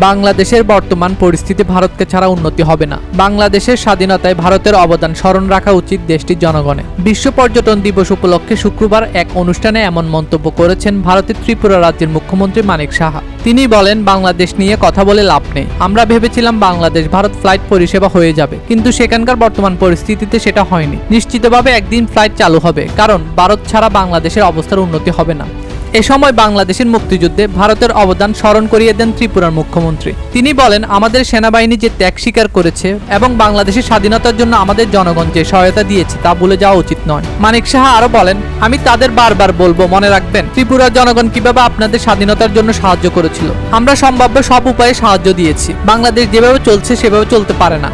বাংলাদেশের বর্তমান পরিস্থিতি ভারতকে ছাড়া উন্নতি হবে না। বাংলাদেশের স্বাধীনতায় ভারতের অবদান স্মরণ রাখা উচিত দেশটির জনগণের বিশ্ব পর্যটন দিবস উপলক্ষে শুক্রবার এক অনুষ্ঠানে এমন মন্তব্য করেছেন ভারতের ত্রিপুরা রাজ্যের মুখ্যমন্ত্রী মানিক সাহা। তিনি বলেন, বাংলাদেশ নিয়ে কথা বলে লাভ নেই। আমরা ভেবেছিলাম বাংলাদেশ, ভারত ফ্লাইট পরিষেবা হয়ে যাবে। কিন্তু সেখানকার বর্তমান পরিস্থিতিতে সেটা হয়নি। নিশ্চিতভাবে একদিন ফ্লাইট চালু হবে। কারণ, ভারত ছাড়া বাংলাদেশের অবস্থার উন্নতি হবে না। এ সময় বাংলাদেশের মুক্তিযুদ্ধে ভারতের অবদান স্মরণ করিয়ে দেন ত্রিপুরার মুখ্যমন্ত্রী। তিনি বলেন, আমাদের সেনাবাহিনী যে ত্যাগ স্বীকার করেছে এবং বাংলাদেশের স্বাধীনতার জন্য আমাদের জনগণ যে সহায়তা দিয়েছে তা ভুলে যাওয়া উচিত নয়। মানিক সাহা আরও বলেন, আমি তাদের বারবার বলব, মনে রাখবেন ত্রিপুরার জনগণ কীভাবে আপনাদের স্বাধীনতার জন্য সাহায্য করেছিল। আমরা সম্ভাব্য সব উপায়ে সাহায্য দিয়েছি। বাংলাদেশ যেভাবে চলছে সেভাবে চলতে পারে না।